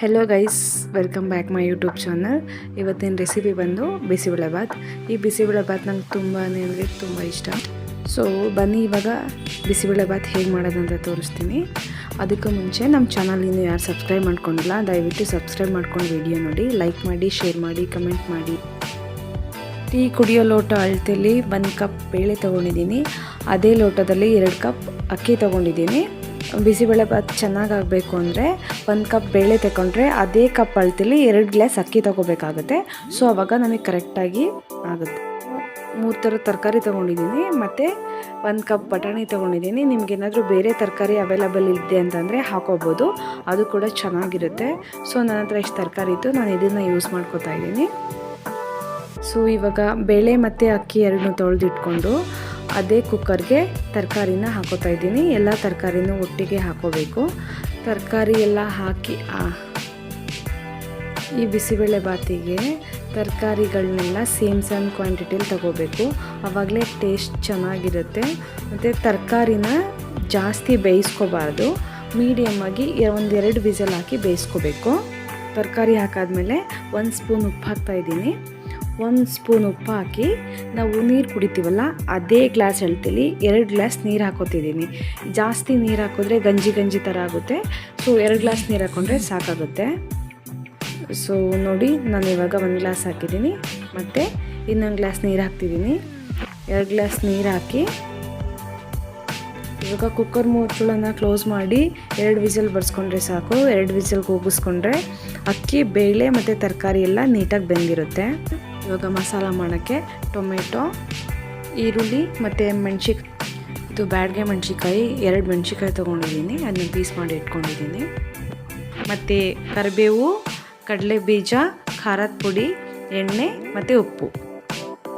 Hello guys welcome back my YouTube channel ಇವತ್ತಿನ recipe ಬಂದು ಬಿಸಿಬೇಳೆಬಾತ್ ಈ ಬಿಸಿಬೇಳೆಬಾತ್ ನಂಗೆ ತುಂಬಾ ಅಂದರೆ ತುಂಬ ಇಷ್ಟ. ಸೊ ಬನ್ನಿ ಇವಾಗ ಬಿಸಿಬೇಳೆಬಾತ್ ಹೇಗೆ ಮಾಡೋದಂತ ತೋರಿಸ್ತೀನಿ. ಅದಕ್ಕೂ ಮುಂಚೆ ನಮ್ಮ ಚಾನಲ್ ಇನ್ನೂ ಯಾರು ಸಬ್ಸ್ಕ್ರೈಬ್ ಮಾಡ್ಕೊಂಡಿಲ್ಲ, ದಯವಿಟ್ಟು ಸಬ್ಸ್ಕ್ರೈಬ್ ಮಾಡ್ಕೊಂಡು ವಿಡಿಯೋ ನೋಡಿ. ಲೈಕ್ ಮಾಡಿ ಶೇರ್ ಮಾಡಿ ಕಮೆಂಟ್ ಮಾಡಿ. ಟೀ ಕುಡಿಯೋ ಲೋಟ ಅಳತೆಯಲ್ಲಿ ಒಂದು ಕಪ್ ಬೇಳೆ ತೊಗೊಂಡಿದ್ದೀನಿ. ಅದೇ ಲೋಟದಲ್ಲಿ ಎರಡು ಕಪ್ ಅಕ್ಕಿ ತೊಗೊಂಡಿದ್ದೀನಿ. ಬಿಸಿಬೇಳೆಬಾತ್ ಚೆನ್ನಾಗಾಗಬೇಕು ಅಂದರೆ ಒಂದು ಕಪ್ ಬೇಳೆ ತಗೊಂಡ್ರೆ ಅದೇ ಕಪ್ ಅಳ್ತಿಲಿ ಎರಡು ಗ್ಲಾಸ್ ಅಕ್ಕಿ ತೊಗೋಬೇಕಾಗುತ್ತೆ. ಸೊ ಅವಾಗ ನಮಗೆ ಕರೆಕ್ಟಾಗಿ ಆಗುತ್ತೆ. ಮೂರು ಥರದ ತರಕಾರಿ ತೊಗೊಂಡಿದ್ದೀನಿ. ಮತ್ತು ಒಂದು ಕಪ್ ಬಟಾಣಿ ತೊಗೊಂಡಿದ್ದೀನಿ. ನಿಮಗೇನಾದರೂ ಬೇರೆ ತರಕಾರಿ ಅವೈಲಬಲ್ ಇದೆ ಅಂತಂದರೆ ಹಾಕೋಬೋದು. ಅದು ಕೂಡ ಚೆನ್ನಾಗಿರುತ್ತೆ. ಸೊ ನನ್ನ ಹತ್ರ ಇಷ್ಟು ತರಕಾರಿ ಇತ್ತು. ನಾನು ಇದನ್ನು ಯೂಸ್ ಮಾಡ್ಕೋತಾ ಇದ್ದೀನಿ. ಸೊ ಇವಾಗ ಬೇಳೆ ಮತ್ತು ಅಕ್ಕಿ ಎರಡನ್ನೂ ತೊಳೆದಿಟ್ಕೊಂಡು ಅದೇ ಕುಕ್ಕರ್ಗೆ ತರಕಾರಿನ ಹಾಕೋತಾ ಇದ್ದೀನಿ. ಎಲ್ಲ ತರಕಾರಿನೂ ಒಟ್ಟಿಗೆ ಹಾಕೋಬೇಕು. ತರಕಾರಿ ಎಲ್ಲ ಹಾಕಿ ಈ ಬಿಸಿಬೇಳೆ ಬಾತಿಗೆ ತರಕಾರಿಗಳನ್ನೆಲ್ಲ ಸೇಮ್ ಸೇಮ್ ಕ್ವಾಂಟಿಟಿಲಿ ತಗೋಬೇಕು. ಆವಾಗಲೇ ಟೇಸ್ಟ್ ಚೆನ್ನಾಗಿರುತ್ತೆ. ಮತ್ತು ತರಕಾರಿನ ಜಾಸ್ತಿ ಬೇಯಿಸ್ಕೋಬಾರ್ದು. ಮೀಡಿಯಮ್ಮಾಗಿ ಒಂದೆರಡು ವಿಸಲ್ ಹಾಕಿ ಬೇಯಿಸ್ಕೋಬೇಕು. ತರಕಾರಿ ಹಾಕಾದ್ಮೇಲೆ ಒಂದು ಸ್ಪೂನ್ ಉಪ್ಪು ಹಾಕ್ತಾ ಇದ್ದೀನಿ. ಒಂದು ಸ್ಪೂನ್ ಉಪ್ಪು ಹಾಕಿ ನಾವು ನೀರು ಕುಡಿತೀವಲ್ಲ, ಅದೇ ಗ್ಲಾಸ್ ಹೇಳ್ತೀವಿ ಎರಡು ಗ್ಲಾಸ್ ನೀರು ಹಾಕೋತಿದ್ದೀನಿ. ಜಾಸ್ತಿ ನೀರು ಹಾಕಿದ್ರೆ ಗಂಜಿ ಗಂಜಿ ಥರ ಆಗುತ್ತೆ. ಸೊ ಎರಡು ಗ್ಲಾಸ್ ನೀರು ಹಾಕ್ಕೊಂಡ್ರೆ ಸಾಕಾಗುತ್ತೆ. ಸೊ ನೋಡಿ, ನಾನು ಇವಾಗ ಒಂದು ಗ್ಲಾಸ್ ಹಾಕಿದ್ದೀನಿ. ಮತ್ತು ಇನ್ನೊಂದು ಗ್ಲಾಸ್ ನೀರು ಹಾಕ್ತಿದ್ದೀನಿ. ಎರಡು ಗ್ಲಾಸ್ ನೀರು ಹಾಕಿ ಇವಾಗ ಕುಕ್ಕರ್ ಮೂಚುಳನ್ನು ಕ್ಲೋಸ್ ಮಾಡಿ ಎರಡು ವಿಸಲ್ ಬರ್ಸ್ಕೊಂಡ್ರೆ ಸಾಕು. ಎರಡು ವಿಸಲ್ಗೆ ಹೋಗಿಸ್ಕೊಂಡ್ರೆ ಅಕ್ಕಿ, ಬೇಳೆ ಮತ್ತು ತರಕಾರಿ ಎಲ್ಲ ನೀಟಾಗಿ ಬೆಂದಿರುತ್ತೆ. ಇವಾಗ ಮಸಾಲ ಮಾಡೋಕ್ಕೆ ಟೊಮೆಟೊ, ಈರುಳ್ಳಿ ಮತ್ತು ಮೆಣ್ಸಿಕ್, ಇದು ಬ್ಯಾಡ್ಗೆ ಮೆಣಸಿಕಾಯಿ ಎರಡು ಮೆಣಸಿಕಾಯಿ ತೊಗೊಂಡಿದ್ದೀನಿ. ಅದನ್ನ ಪೀಸ್ ಮಾಡಿ ಇಟ್ಕೊಂಡಿದ್ದೀನಿ. ಮತ್ತು ಕರಿಬೇವು ಕಡಲೆ ಬೀಜ ಖಾರದ ಪುಡಿ, ಎಣ್ಣೆ ಮತ್ತು ಉಪ್ಪು.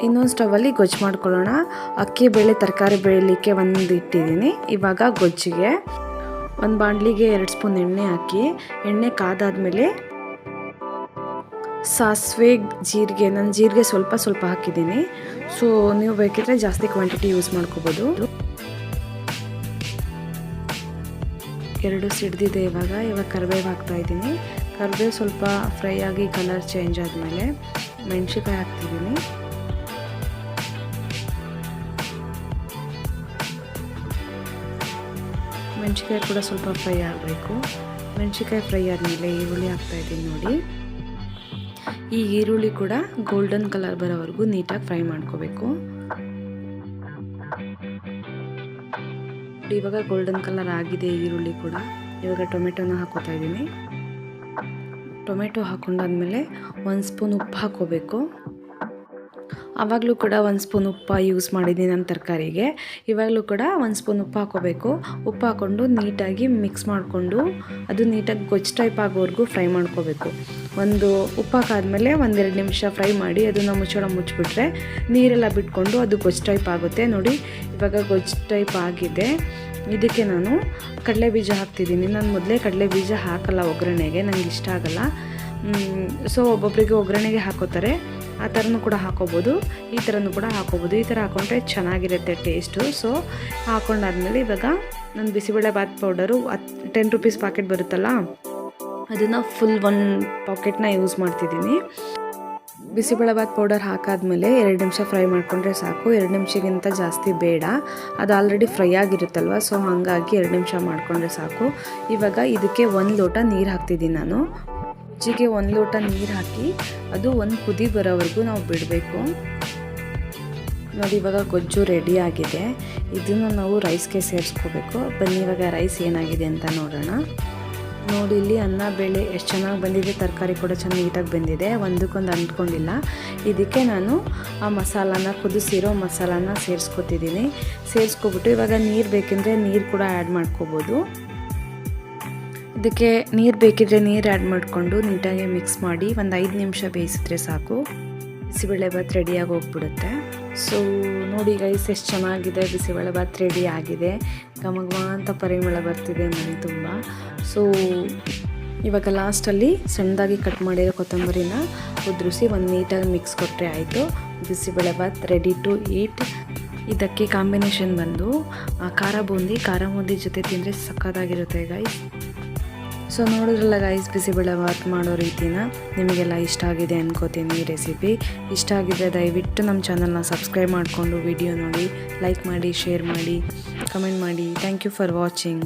ಇನ್ನೊಂದು ಸ್ಟವಲ್ಲಿ ಗೊಜ್ಜು ಮಾಡ್ಕೊಳ್ಳೋಣ. ಅಕ್ಕಿ ಬೇಳೆ, ತರಕಾರಿ ಬೇಯಲಿಕ್ಕೆ ಒಂದು ಇಟ್ಟಿದ್ದೀನಿ. ಇವಾಗ ಗೊಜ್ಜಿಗೆ ಒಂದು ಬಾಣಲಿಗೆ ಎರಡು ಸ್ಪೂನ್ ಎಣ್ಣೆ ಹಾಕಿ, ಎಣ್ಣೆ ಕಾದಾದ್ಮೇಲೆ ಸಾಸಿವೆ, ಜೀರಿಗೆ, ನಾನು ಜೀರಿಗೆ ಸ್ವಲ್ಪ ಸ್ವಲ್ಪ ಹಾಕಿದ್ದೀನಿ. ಸೊ ನೀವು ಬೇಕಿದ್ರೆ ಜಾಸ್ತಿ ಕ್ವಾಂಟಿಟಿ ಯೂಸ್ ಮಾಡ್ಕೋಬೋದು. ಎರಡು ಸಿಡ್ದಿದೆ ಇವಾಗ. ಇವಾಗ ಕರಿಬೇವು ಹಾಕ್ತಾ ಇದ್ದೀನಿ. ಕರಿಬೇವು ಸ್ವಲ್ಪ ಫ್ರೈ ಆಗಿ ಕಲರ್ ಚೇಂಜ್ ಆದಮೇಲೆ ಮೆಣಸಿಕಾಯಿ ಹಾಕ್ತಿದ್ದೀನಿ. ಮೆಣಸಿಕಾಯಿ ಕೂಡ ಸ್ವಲ್ಪ ಫ್ರೈ ಆಗಬೇಕು. ಮೆಣಸಿಕಾಯಿ ಫ್ರೈ ಆದಮೇಲೆ ಈರುಳ್ಳಿ ಹಾಕ್ತಾಯಿದ್ದೀನಿ ನೋಡಿ. ಈ ಈರುಳ್ಳಿ ಕೂಡ ಗೋಲ್ಡನ್ ಕಲರ್ ಬರೋವರೆಗೂ ನೀಟಾಗಿ ಫ್ರೈ ಮಾಡ್ಕೋಬೇಕು. ಇವಾಗ ಗೋಲ್ಡನ್ ಕಲರ್ ಆಗಿದೆ ಈರುಳ್ಳಿ ಕೂಡ. ಇವಾಗ ಟೊಮೆಟೊನ ಹಾಕೋತಾ ಇದ್ದೀನಿ. ಟೊಮೆಟೊ ಹಾಕೊಂಡಾದ್ಮೇಲೆ ಒಂದು ಸ್ಪೂನ್ ಉಪ್ಪು ಹಾಕೋಬೇಕು. ಆವಾಗಲೂ ಕೂಡ ಒಂದು ಸ್ಪೂನ್ ಉಪ್ಪು ಯೂಸ್ ಮಾಡಿದ್ದೀನಿ ನನ್ನ ತರಕಾರಿಗೆ. ಇವಾಗಲೂ ಕೂಡ ಒಂದು ಸ್ಪೂನ್ ಉಪ್ಪು ಹಾಕೋಬೇಕು. ಉಪ್ಪು ಹಾಕ್ಕೊಂಡು ನೀಟಾಗಿ ಮಿಕ್ಸ್ ಮಾಡಿಕೊಂಡು ಅದು ನೀಟಾಗಿ ಗೊಜ್ಜು ಟೈಪ್ ಆಗೋವರೆಗೂ ಫ್ರೈ ಮಾಡ್ಕೋಬೇಕು. ಒಂದು ಉಪ್ಪು ಹಾಕಾದ್ಮೇಲೆ ಒಂದೆರಡು ನಿಮಿಷ ಫ್ರೈ ಮಾಡಿ ಅದನ್ನು ಮುಚ್ಚೋಣ ಮುಚ್ಚಿಬಿಟ್ರೆ ನೀರೆಲ್ಲ ಬಿಟ್ಕೊಂಡು ಅದು ಗೊಜ್ಜು ಟೈಪ್ ಆಗುತ್ತೆ. ನೋಡಿ, ಇವಾಗ ಗೊಜ್ಜು ಟೈಪ್ ಆಗಿದೆ. ಇದಕ್ಕೆ ನಾನು ಕಡಲೆ ಬೀಜ ಹಾಕ್ತಿದ್ದೀನಿ. ನಾನು ಮೊದಲೇ ಕಡಲೆ ಬೀಜ ಹಾಕಲ್ಲ ಒಗ್ಗರಣೆಗೆ ನನಗೆ ಇಷ್ಟ ಆಗಲ್ಲ. ಸೊ ಒಬ್ಬೊಬ್ಬರಿಗೆ ಒಗ್ಗರಣೆಗೆ ಹಾಕೋತಾರೆ. ಆ ಥರನೂ ಕೂಡ ಹಾಕೋಬೋದು. ಈ ಥರನೂ ಕೂಡ ಹಾಕೋಬೋದು. ಈ ಥರ ಹಾಕೊಂಡ್ರೆ ಚೆನ್ನಾಗಿರುತ್ತೆ ಟೇಸ್ಟು. ಸೊ ಹಾಕೊಂಡಾದ್ಮೇಲೆ ಇವಾಗ ನಾನು ಬಿಸಿಬೇಳೆ ಬಾತ್ ಪೌಡರು ಹತ್ತು ಟೆನ್ ರುಪೀಸ್ ಪಾಕೆಟ್ ಬರುತ್ತಲ್ಲ, ಅದನ್ನು ಫುಲ್ ಒನ್ ಪಾಕೆಟ್ನ ಯೂಸ್ ಮಾಡ್ತಿದ್ದೀನಿ. ಬಿಸಿಬೇಳೆಬಾತ್ ಪೌಡರ್ ಹಾಕಾದ್ಮೇಲೆ ಎರಡು ನಿಮಿಷ ಫ್ರೈ ಮಾಡಿಕೊಂಡ್ರೆ ಸಾಕು. ಎರಡು ನಿಮಿಷಕ್ಕಿಂತ ಜಾಸ್ತಿ ಬೇಡ. ಅದು ಆಲ್ರೆಡಿ ಫ್ರೈ ಆಗಿರುತ್ತಲ್ವ? ಸೊ ಹಾಗಾಗಿ ಎರಡು ನಿಮಿಷ ಮಾಡಿಕೊಂಡ್ರೆ ಸಾಕು. ಇವಾಗ ಇದಕ್ಕೆ ಒಂದು ಲೋಟ ನೀರು ಹಾಕ್ತಿದ್ದೀನಿ ನಾನು. ರುಚಿಗೆ ಒಂದು ಲೋಟ ನೀರು ಹಾಕಿ, ಅದು ಒಂದು ಕುದಿ ಬರೋವರೆಗೂ ನಾವು ಬಿಡಬೇಕು. ನೋಡಿ, ಇವಾಗ ಗೊಜ್ಜು ರೆಡಿ ಆಗಿದೆ. ಇದನ್ನು ನಾವು ರೈಸ್ಗೆ ಸೇರಿಸ್ಕೋಬೇಕು. ಬನ್ನಿ, ಇವಾಗ ರೈಸ್ ಏನಾಗಿದೆ ಅಂತ ನೋಡೋಣ. ನೋಡಿ, ಇಲ್ಲಿ ಅನ್ನ, ಬೇಳೆ ಎಷ್ಟು ಚೆನ್ನಾಗಿ ಬಂದಿದೆ. ತರಕಾರಿ ಕೂಡ ಚೆನ್ನಾಗಿ ನೀಟಾಗಿ ಬಂದಿದೆ. ಒಂದಕ್ಕೊಂದು ಅಂಟ್ಕೊಂಡಿಲ್ಲ. ಇದಕ್ಕೆ ನಾನು ಆ ಮಸಾಲಾನ, ಕುದಿಸಿರೋ ಮಸಾಲಾನ ಸೇರಿಸ್ಕೊತಿದ್ದೀನಿ. ಸೇರಿಸ್ಕೊಬಿಟ್ಟು ಇವಾಗ ನೀರು ಬೇಕೆಂದರೆ ನೀರು ಕೂಡ ಆ್ಯಡ್ ಮಾಡ್ಕೋಬೋದು. ಇದಕ್ಕೆ ನೀರು ಬೇಕಿದ್ರೆ ನೀರು ಆ್ಯಡ್ ಮಾಡಿಕೊಂಡು ನೀಟಾಗಿ ಮಿಕ್ಸ್ ಮಾಡಿ ಒಂದು ಐದು ನಿಮಿಷ ಬೇಯಿಸಿದ್ರೆ ಸಾಕು. ಬಿಸಿಬೇಳೆಬಾತ್ ರೆಡಿಯಾಗಿ ಹೋಗ್ಬಿಡುತ್ತೆ. ಸೊ ನೋಡಿ ಗೈಸ್ ಎಷ್ಟು ಚೆನ್ನಾಗಿದೆ. ಬಿಸಿಬೇಳೆಬಾತ್ ರೆಡಿ ಆಗಿದೆ. ಘಮ ಅಂತ ಪರಿಮಳ ಬರ್ತಿದೆ ಮನೆ ತುಂಬ. ಸೊ ಇವಾಗ ಲಾಸ್ಟಲ್ಲಿ ಸಣ್ಣದಾಗಿ ಕಟ್ ಮಾಡಿರೋ ಕೊತ್ತಂಬರಿನ ಉದುರಿಸಿ ಒಂದು ನೀಟಾಗಿ ಮಿಕ್ಸ್ ಕೊಟ್ಟರೆ ಆಯಿತು. ಬಿಸಿಬೇಳೆಬಾತ್ ರೆಡಿ ಟು ಈಟ್ ಇದಕ್ಕೆ ಕಾಂಬಿನೇಷನ್ ಬಂದು ಖಾರ ಬೂಂದಿ ಖಾರ ಬೂಂದಿ ಜೊತೆ ತಿಂದರೆ ಸಕ್ಕತ್ತಾಗಿರುತ್ತೆ ಗೈಸ್ ಸೊ ನೋಡಿದ್ರಲ್ಲ ಗೈಸ್ ಬಿಸಿಬೇಳೆಭಾತ್ ಮಾಡೋ ರೀತಿನ ನಿಮಗೆಲ್ಲ ಇಷ್ಟ ಆಗಿದೆ ಅನ್ಕೋತೀನಿ ಈ ರೆಸಿಪಿ ಇಷ್ಟ ಆಗಿದೆ ದಯವಿಟ್ಟು ನಮ್ಮ ಚಾನಲ್ನ ಸಬ್ಸ್ಕ್ರೈಬ್ ಮಾಡಿಕೊಂಡು ವಿಡಿಯೋ ನೋಡಿ ಲೈಕ್ ಮಾಡಿ ಶೇರ್ ಮಾಡಿ ಕಮೆಂಟ್ ಮಾಡಿ. Thank you for watching